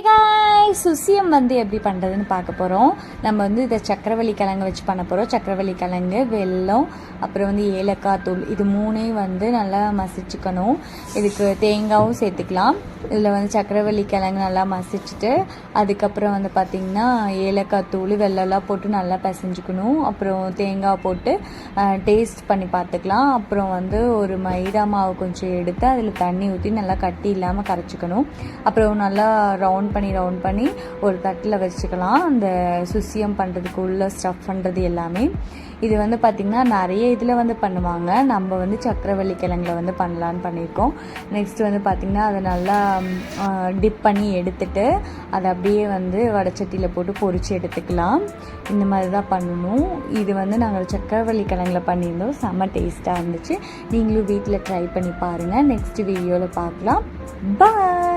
Bye guys! Suzhiyam வந்து எப்படி பண்ணுறதுன்னு பார்க்க போகிறோம் நம்ம வந்து இதை சக்கரவள்ளி கிழங்கு வச்சு பண்ண போகிறோம் சக்கரவள்ளி கிழங்கு வெல்லம் அப்புறம் வந்து ஏலக்காய் தூள். இது மூணையும் வந்து நல்லா மசிச்சுக்கணும். இதுக்கு தேங்காயும் சேர்த்துக்கலாம். இதில் வந்து சக்கரவள்ளி கிழங்கு நல்லா மசிச்சுட்டு அதுக்கப்புறம் வந்து பார்த்திங்கன்னா ஏலக்காய் தூள் வெள்ளம்லாம் போட்டு நல்லா பிசைஞ்சுக்கணும். அப்புறம் தேங்காய் போட்டு டேஸ்ட் பண்ணி பார்த்துக்கலாம். அப்புறம் வந்து ஒரு மைதா மாவு கொஞ்சம் எடுத்து அதில் தண்ணி ஊற்றி நல்லா கட்டி இல்லாமல் கரைச்சிக்கணும். அப்புறம் நல்லா ரவுண்ட் பண்ணி ரவுண்ட் பண்ணி ஒரு தட்டில் வச்சுக்கலாம். அந்த சுசியம் பண்ணுறதுக்கு உள்ள ஸ்டஃப் பண்ணுறது எல்லாமே. இது வந்து பார்த்திங்கன்னா நிறைய இதில் வந்து பண்ணுவாங்க. நம்ம வந்து சக்கரவள்ளி கிழங்குல வந்து பண்ணலான்னு பண்ணியிருக்கோம். நெக்ஸ்ட் வந்து பார்த்திங்கன்னா அதை நல்லா டிப் பண்ணி எடுத்துட்டு அதை அப்படியே வந்து வடச்சட்டியில் போட்டு பொறிச்சு எடுத்துக்கலாம். இந்த மாதிரி தான் பண்ணணும். இது வந்து நாங்கள் சக்கரவள்ளி கிழங்குல பண்ணியிருந்தோம். செம்ம டேஸ்ட்டாக இருந்துச்சு. நீங்களும் வீட்டில் ட்ரை பண்ணி பாருங்கள் நெக்ஸ்ட் வீடியோவில் பார்க்கலாம் பாய்